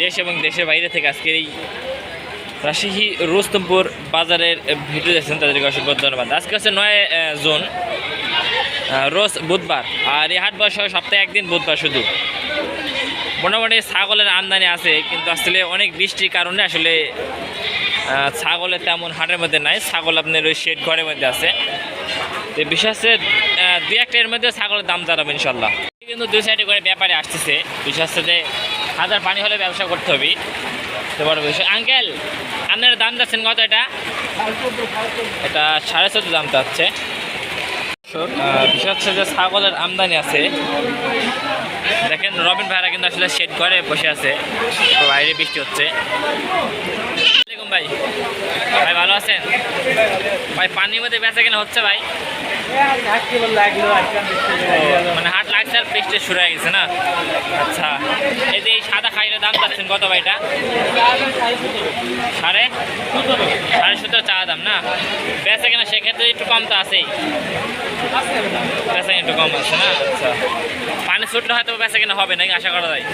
দেশ এবং দেশের বাইরে থেকে আজকের এই রাজশাহী রুস্তমপুর বাজারের ভিডিও দেখছেন, তাদেরকে অসংখ্য ধন্যবাদ। আজকে হচ্ছে নয় জুন। রোজ বুধবার। আর এই হাট বসে সপ্তাহে একদিন, বুধবার শুধু। মোটামুটি ছাগলের আমদানি আছে, কিন্তু আসলে অনেক বৃষ্টির কারণে আসলে ছাগলের তেমন হাটের মধ্যে নাই। ছাগল আপনার ওই শেড ঘরের মধ্যে আছে। তো বিশেষ দুই একটা এর মধ্যে ছাগলের দাম জানাব ইনশাল্লাহ। কিন্তু দুই সাইডে করে ব্যাপারে আসতেছে। বিশেষ করে হাজার পানি হলে ব্যবসা করতে হবে। তো বড় বিষয়। আঙ্কেল আপনার দাম যাচ্ছেন কত এটা? এটা সাড়ে চোদ্দ দাম চাচ্ছে বিশেষ হচ্ছে যে ছাগলের আমদানি আছে। দেখেন রবিন ভাইরা কিন্তু আসলে শেড ঘরে বসে আছে। তো বাইরে বৃষ্টি হচ্ছে। ভাই। ভাই ভালো আছেন? ভাই পানির মধ্যে বেচা কেনা হচ্ছে ভাই? মানে হাট শুরু হয়ে গেছে না? আচ্ছা এই এই সাদা খাইলে দাম যাচ্ছেন কত ভাই এটা? সাড়ে? সাড়ে সতেরো চা দাম না? বেচা কেনা সেক্ষেত্রে একটু কম তো আছেই। বেচা একটু কম আছে না? আচ্ছা। পানি ছুটলে হয়তো বেচা কেনা হবে নাকি? আশা করা যায়।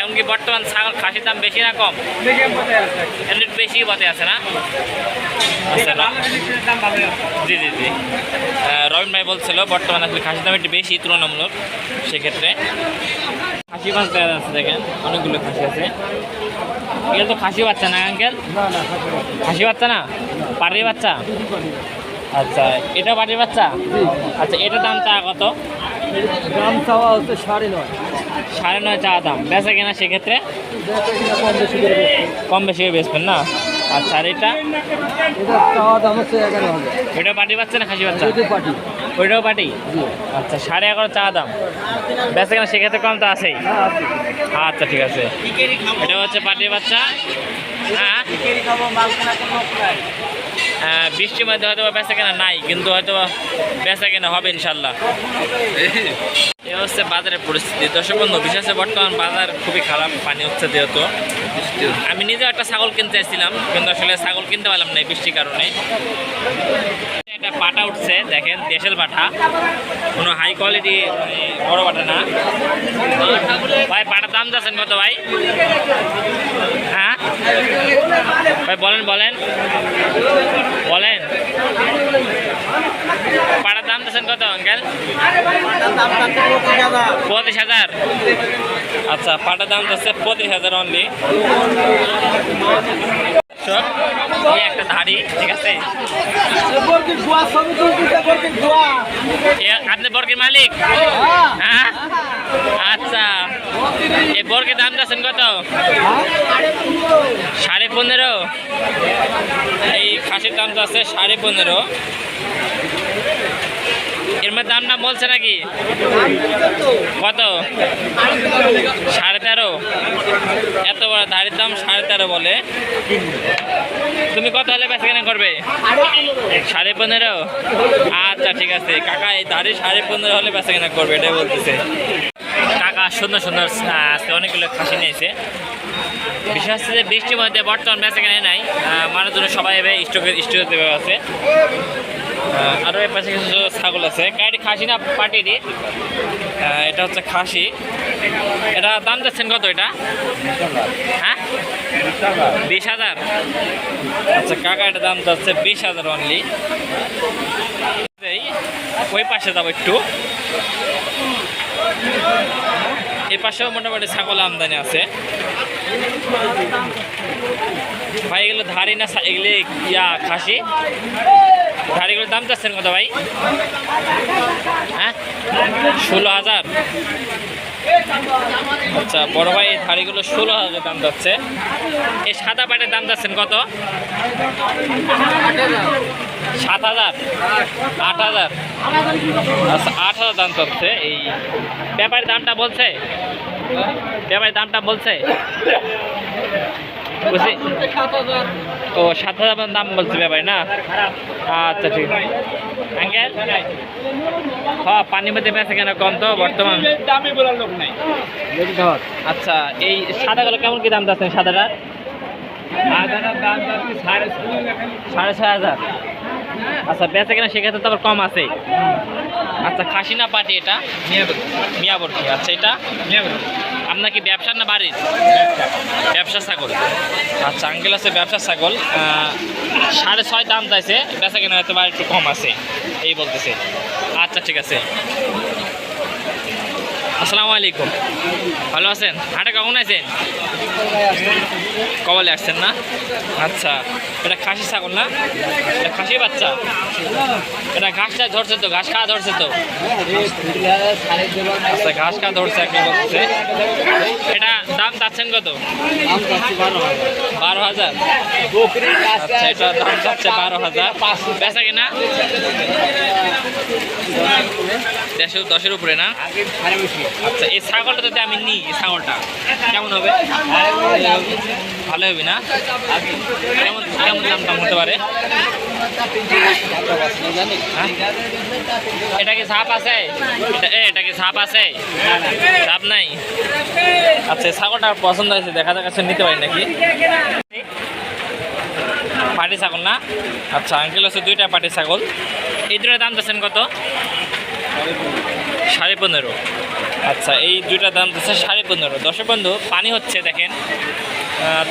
এমনকি বর্তমান ছাগল খাসির দাম বেশি না কম? একটু বেশি বতে আছে না? আচ্ছা জি জি জি। রবিন ভাই বলছিল, বর্তমানে আসলে খাসির দাম একটু বেশি, তুলনামূলক। সেক্ষেত্রে খাসি মাছ দেখা যাচ্ছে দেখেন অনেকগুলো খাসি আছে। এগুলো তো খাসি বাচ্চা না আঙ্কেল? খাসি বাচ্চা না? পাটির বাচ্চা? আচ্ছা এটা পাটির বাচ্চা? আচ্ছা এটার দাম চা কত? দাম চাওয়া হচ্ছে সাড়ে নয়। সাড়ে নয় চা দাম। বেচা কেনা সেক্ষেত্রে? কম বেশি বেচবেন না? আচ্ছা আর এটা? এটা পাটি বাচ্চা না খাসি বাচ্চা? ওইটাও পাটি আচ্ছা সাড়ে এগারো চা দাম। বেঁচে কেনা সেক্ষেত্রে কম তো আছেই। আচ্ছা ঠিক আছে। এটা হচ্ছে পাটি বাচ্চা। হ্যাঁ, বৃষ্টির মধ্যে হয়তো বা বেচা কেনা নাই কিন্তু হয়তো বেচা কেনা হবে ইনশাল্লাহ এ হচ্ছে বাজারের পরিস্থিতি। দর্শক বন্ধু বিশেষ বর্তমান বাজার খুবই খারাপ পানি হচ্ছে যেহেতু। আমি নিজেও একটা ছাগল কিনতে চাইছিলাম কিন্তু আসলে ছাগল কিনতে পারলাম না বৃষ্টির কারণে। একটা পাটা উঠছে দেখেন দেশের পাঠা কোনো হাই কোয়ালিটি বড় পাটা না। ভাই পাটার দাম যাচ্ছেন কত ভাই? হ্যাঁ? ভাই, বলেন বলেন। বলেন। পাটার দাম যাচ্ছেন কত অঙ্কেল পঁচিশ হাজার। আচ্ছা পাটার দাম যাচ্ছে পঁচিশ হাজার অনলি একটা ধাড়ি ঠিক আছে? আপনি বর্গের মালিক? হ্যাঁ? আচ্ছা। এই বর্গের দাম যাচ্ছেন কত? সাড়ে পনেরো। এই খাসির দাম আছে সাড়ে পনেরো। এর মধ্যে দাম নাম বলছে নাকি? কত? সাড়ে তেরো? এত বড় ধাড়ির দাম সাড়ে তেরো বলে। তুমি কত হলে বেচা কেনা করবে? সাড়ে পনেরো? আচ্ছা ঠিক আছে। কাকা, এই দাড়ি সাড়ে পনেরো হলে বেচা কেনা করবে, এটাই বলতেছে। কাকা, সুন্দর সুন্দর আজকে অনেকগুলো খাসি নিয়েছে। বিশেষ হচ্ছে যে বৃষ্টির মধ্যে বর্তমান বেচা কেনা নাই। মানুষজন সবাই এভাবে স্টকে স্টকে আছে। আরও এর পাশে কিছু ছাগল আছে। গাড়ি খাসি না পাটিরই আহ, এটা হচ্ছে খাসি। এটা দাম যাচ্ছেন কত এটা? হ্যাঁ? বিশ হাজার। আচ্ছা কাকা এটা দাম যাচ্ছে বিশ হাজার অনলি ওই পাশে যাব একটু। এই পাশেও মোটামুটি ছাগল আমদানি আছে। ভাই, এগুলো ধারি না এগুলি ইয়া খাসি। ধারিগুলোর দাম চাচ্ছেন কত ভাই? হ্যাঁ? ষোলো হাজার। আচ্ছা বড় ভাই ধারিগুলো ষোলো হাজার দাম যাচ্ছে এই সাদা পাটের দাম যাচ্ছেন কত? সাত হাজার। আট হাজার। আচ্ছা আট হাজার দাম চাচ্ছে। এই ব্যাপারের দামটা বলছে? ব্যাপারের দামটা বলছে? বুঝছি ও সাত হাজার দাম বলছে ব্যাপারে না? আচ্ছা ঠিক আঙ্কেল? হ্যাঁ পানির মধ্যে বেঁচে কেন কম তো বর্তমান? দামি বলার লোক নাই আচ্ছা এই সাদাগুলো কেমন কি দাম যাচ্ছেন সাদাটা সাড়ে ছয় হাজার? আচ্ছা বেচা কেনা সেক্ষেত্রে তো আবার কম আছে। আচ্ছা খাসি না পাটি এটা? মিয়াবর্তি আচ্ছা এটা? আপনার কি ব্যবসা না বাড়ির? ব্যবসা। ছাগল। আচ্ছা আঙ্কেল আছে ব্যবসা ছাগল। সাড়ে ছয় দাম চাইছে বেচা কেনা হয়তো বা একটু কম আছে। এই বলতেছে। আচ্ছা ঠিক আছে। আসসালামু আলাইকুম। ভালো আছেন? হাটে কখন আছেন? কবলে আসছেন না? আচ্ছা এটা খাসি ছাগল না? এটা খাসি বাচ্চা? এটা ঘাসটা ধরছে তো, ঘাস খাওয়া ধরছে তো। আচ্ছা ঘাস খাওয়া ধরছে আপনি বলছে। এটা দাম চাচ্ছেন কত? বারো হাজার। আচ্ছা এটা দাম চাচ্ছে বারো হাজার। বেচা কিনা? দেড়শো দশের উপরে না? আচ্ছা এই ছাগলটা যদি আমি নিই ছাগলটা। কেমন হবে? ভালো হবে না? কেমন কেমন দাম দাম হতে পারে? হ্যাঁ? এটা কি সাপ আছে? এটা কি সাপ আছে? সাপ নাই? আচ্ছা ছাগলটা পছন্দ হয়েছে, দেখা যাক আচ্ছা নিতে পারি নাকি? পাটি ছাগল না? আচ্ছা আঙ্কেল হচ্ছে দুইটা পাটি ছাগল। এই দুটার দাম দিচ্ছেন কত? সাড়ে পনেরো। আচ্ছা এই দুইটা দাম দিচ্ছে সাড়ে পনেরো। দশের বন্ধু, পানি হচ্ছে, দেখেন।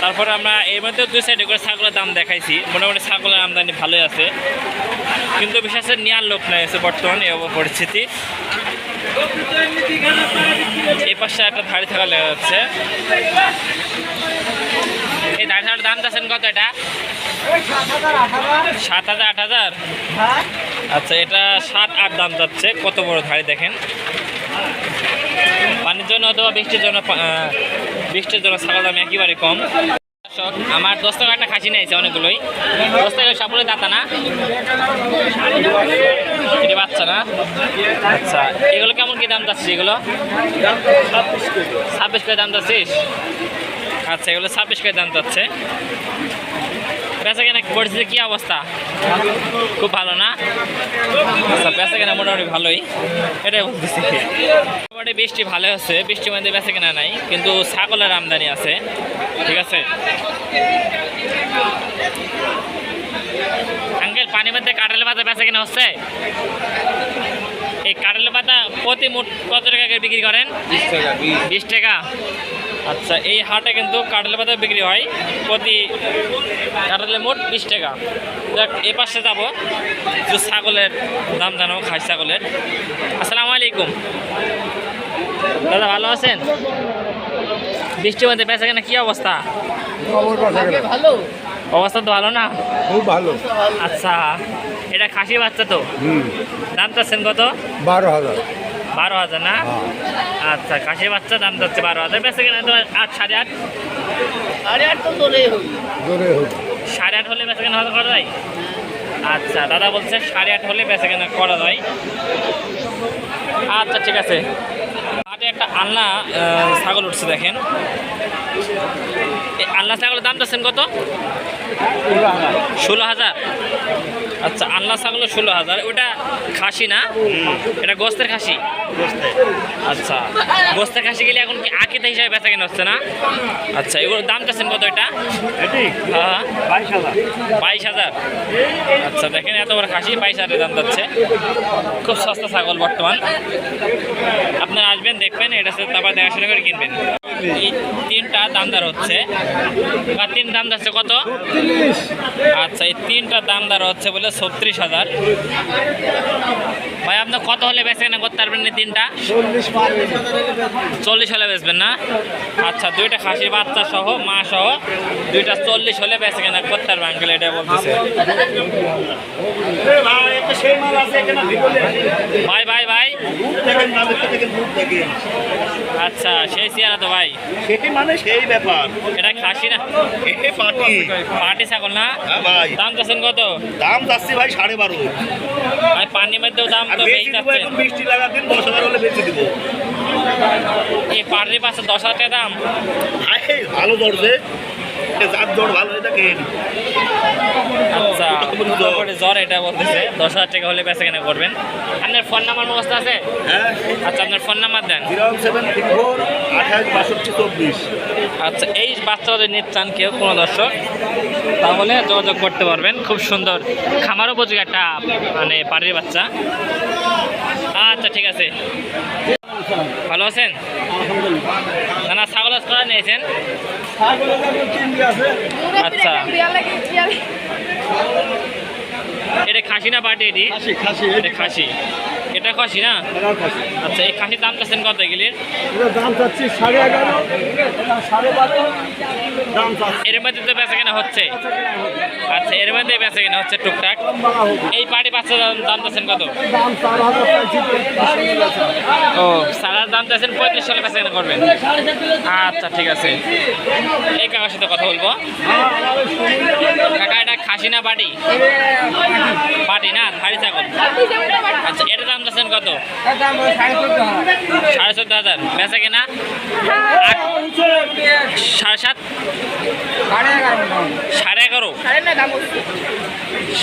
তারপরে আমরা এর মধ্যে দুই সাইডে করে ছাগলের দাম দেখাইছি। মোটামুটি ছাগলের আমদানি ভালোই আছে। কিন্তু বিশেষ করে নেওয়ার লোক নাই আছে বর্তমান এই পরিস্থিতি। এই পাশে একটা ধাড়ি থাকা লেগে যাচ্ছে। এই ধাড়ি থাকার দাম দিচ্ছেন কত এটা? সাত হাজার, আট হাজার? আচ্ছা এটা সাত, আট দাম যাচ্ছে। কত বড় ধাড়ি দেখেন। পানির জন্য অথবা বৃষ্টির জন্য বৃষ্টির জন্য ছাগল দাম একেবারে কম। দর্শক, আমার দশ টাকা একটা খাসি নিয়েছে অনেকগুলোই। দশ টাকা সাপুরে দাঁতা না? এটা বাচ্চা না? আচ্ছা এগুলো কেমন কি দাম যাচ্ছে এগুলো? ছাব্বিশ করে দাম যাচ্ছিস আচ্ছা এগুলো ছাব্বিশ করে দাম যাচ্ছে বেচা কেনা পরিস্থিতি কি অবস্থা? খুব ভালো না? আচ্ছা বেচা কেনা মোটামুটি ভালোই। এটাই বলতেছি। মোটামুটি বৃষ্টি ভালো আছে বৃষ্টির মধ্যে বেচা কেনা নাই কিন্তু ছাগলের আমদানি আছে ঠিক আছে? আঙ্কেল পানির মধ্যে কাঁঠালের পাতা বেচা কেনা হচ্ছে? এই কাঁঠালের পাতা প্রতি মুঠ কত টাকা করে বিক্রি করেন? বিশ টাকা? আচ্ছা এই হাটে কিন্তু কাঁঠালের পাতা বিক্রি হয় প্রতি কাঁঠালের মোট বিশ টাকা। দেখ এ পাশে যাব। একটু ছাগলের দাম জানো খাসি ছাগলের। আসসালামু আলাইকুম। দাদা ভালো আছেন? বৃষ্টির মধ্যে বেচা কেনা কী অবস্থা? ভালো অবস্থা তো ভালো না? খুব ভালো। আচ্ছা এটা খাসি বাচ্চা তো? দাম চাচ্ছেন কত? বারো হাজার। বারো হাজার না? হ্যাঁ। আচ্ছা কাশির বাচ্চা দাম যাচ্ছে বারো হাজার। বেঁচে কেনা তো আট সাড়ে আট? আরে আর তো জোরে হোক সাড়ে আট হলে বেঁচে কেনা হতে করা যায় আচ্ছা দাদা বলছে সাড়ে আট হলে বেঁচে কেনা করা যায় আচ্ছা ঠিক আছে। হাটে একটা আলনা ছাগল উঠছে দেখেন। এই আলনা ছাগলের দাম যাচ্ছেন কত? ষোলো হাজার? আচ্ছা আল্লাহ ছাগল ষোলো হাজার। ওটা খাসি না? এটা গোস্তের খাসি? আচ্ছা গোস্তের খাসি গেলে এখন কি আকিতে হিসাবে বেচা কেনা হচ্ছে না? আচ্ছা এগুলোর দাম চাচ্ছেন কত এটা? হ্যাঁ বাইশ হাজার। আচ্ছা দেখেন এত বড় খাসি বাইশ হাজারের দাম যাচ্ছে। খুব সস্তা ছাগল বর্তমান। আপনারা আসবেন দেখবেন এটা সাথে তারপর দেখাশোনা করে কিনবেন। এই তিনটা দামদার হচ্ছে। আর তিন দাম যাচ্ছে কত? আচ্ছা এই তিনটা দামদার হচ্ছে বলে ছত্রিশ হাজার। ভাই আপনার কত হলে বেচে কেনা করতে পারবেন এই তিনটা? চল্লিশ হলে বেচবেন না? আচ্ছা দুইটা খাসির বাচ্চা সহ মা সহ দুইটা চল্লিশ হলে বেচে কেনা করতে পারবে আঙ্কেল এটা বলতেছে। ভাই ভাই ভাই। আচ্ছা সেই চেয়ারা তো ভাই। সেটি মানে সেই ব্যাপার। এটা খাসি না? পাটি। পাটি ছাগল না? হ্যাঁ ভাই। দাম চাচ্ছেন কত? দাম যাচ্ছে ভাই সাড়ে বারো। ভাই পানির মধ্যেও দাম আর তো বেশি চাচ্ছেন বৃষ্টি লাগা দিন দশ হাজার হলে বেশি দিব। এই পাটির পাশে দশ হাজার টাকা দাম? আরে ভালো দরজে যার ভালো আচ্ছা জ্বর এটা বলতেছে। দশ হাজার টাকা হলে বেচা কেনা করবেন। আপনার ফোন নাম্বার মুখস্থ আছে? হ্যাঁ। আচ্ছা আপনার ফোন নাম্বার দেন। জিরো সেভেন থ্রি ফোর আঠাশ বাষট্টি চব্বিশ। আচ্ছা এই বাচ্চা যদি নিতে চান কেউ কোনো দর্শক? তাহলে যোগাযোগ করতে পারবেন। খুব সুন্দর খামার উপযোগী একটা মানে পাড়ির বাচ্চা। আচ্ছা ঠিক আছে। ভালো আছেন? না না ছাগল করা নিয়েছেন। আচ্ছা। এটা খাসি না পাটি এটি? খাসি খাসি এটা খাসি। এটা খাসি না? আচ্ছা এই খাসির দাম চাচ্ছেন কত এগুলির? দাম চাচ্ছি সাড়ে এগারো সাড়ে বারো দাম এর মধ্যে তো বেচা কেনা হচ্ছে। আচ্ছা এর মধ্যে বেচা কেনা হচ্ছে টুকটাক। এই পাটি বাচ্চা দাম চাচ্ছেন কত? ও সারার দাম চাচ্ছেন পঁয়ত্রিশ সালে বেচা কেনা করবেন। আচ্ছা ঠিক আছে। এই কাকার সাথে কথা বলব। কাকা এটা খাসি না পাটি পাটি না ধাড়ি ছাগল। আচ্ছা এটা দাম চাচ্ছেন কত? সাড়ে চোদ্দ হাজার। বেচা কিনা? সাড়ে সাত? সাড়ে এগারো।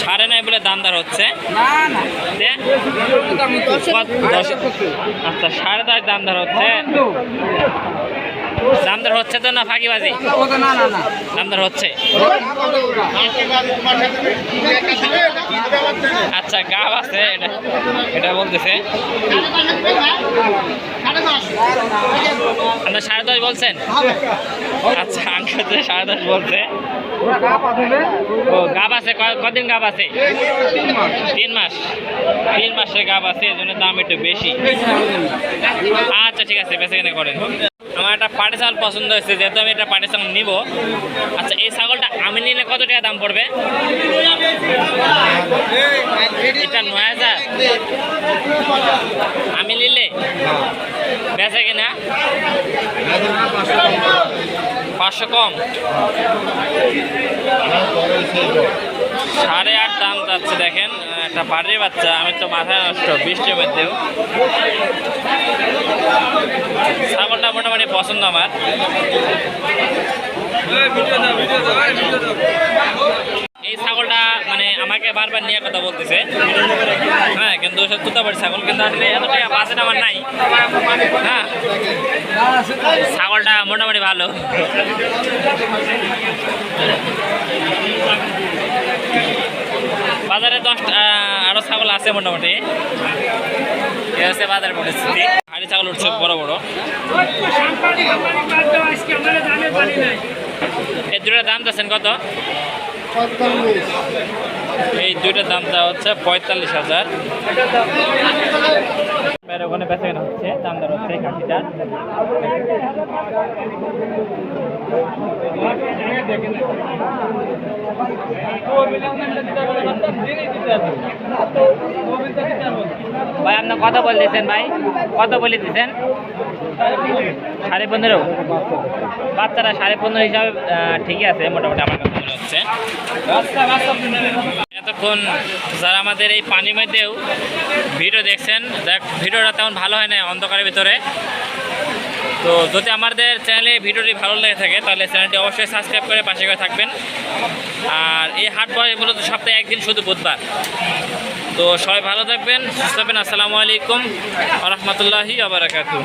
সাড়ে নয় বলে দাম দর হচ্ছে? আচ্ছা সাড়ে দশ দাম দর হচ্ছে। দাম দর হচ্ছে তো না ফাঁকিবাজি? দাম দর হচ্ছে? আচ্ছা গাব আছে এটা। বলতেছে। আপনার সাড়ে দশ বলছেন? আচ্ছা আঙ্কেল সাড়ে দশ বলছে। ও, গাব আছে। কদিন গাব আছে? তিন মাস। তিন মাসের গাব আছে এই জন্য দাম একটু বেশি। আচ্ছা ঠিক আছে বেশি কেনে করেন। আমার একটা পাটি ছাগল পছন্দ হয়েছে, যেহেতু আমি একটা পাটি ছাগল নিব। আচ্ছা এই ছাগলটা আমি নিলে কত টাকা দাম পড়বে? এটা নয় হাজার। আমি নিলে? বেচা কিনা? পাঁচশো কম। সাড়ে আট দাম যাচ্ছে, দেখেন, একটা বাড়ির বাচ্চা, আমি তো মাথায় নষ্ট, বৃষ্টির মধ্যেও। ছাগলটা মোটামুটি পছন্দ আমার। এই ছাগলটা মানে আমাকে বারবার নিয়ে কথা বলতেছে। হ্যাঁ কিন্তু সে তুতাবাড়ি ছাগল কিন্তু আসলে এত টাকা বাজেট আমার নাই। হ্যাঁ ছাগলটা মোটামুটি ভালো। বাজারে দশটা আরও ছাগল আছে মোটামুটি। এ হচ্ছে বাজারের পরিস্থিতি। হাড়ি ছাগল উঠছে বড় বড়। এই দুটার দাম চাচ্ছেন কত? এই দুইটার দাম দেওয়া হচ্ছে পঁয়তাল্লিশ হাজার। ওখানে হচ্ছে দাম দর হচ্ছে ভাই আপনার কত বলতেছেন ভাই কত বলে দিচ্ছেন সাড়ে পনেরো। বাচ্চারা সাড়ে পনেরো হিসাবে ঠিকই আছে, মোটামুটি আমার কাছে মনে হচ্ছে। এতক্ষণ যারা আমাদের এই পানির মধ্যেও ভিডিও দেখছেন, দেখ, ভিডিওটা তেমন ভালো হয় না অন্ধকারের ভিতরে। তো যদি আমাদের চ্যানেলে ভিডিওটি ভালো লেগে থাকে, তাহলে চ্যানেলটি অবশ্যই সাবস্ক্রাইব করে পাশে করে থাকবেন। আর এই হাট বয় মূলত সপ্তাহে একদিন শুধু বুধবার। তো সবাই ভালো থাকবেন, সুস্থ থাকবেন, আসসালামু আলাইকুম রহমতুল্লাহি আবরাকাতু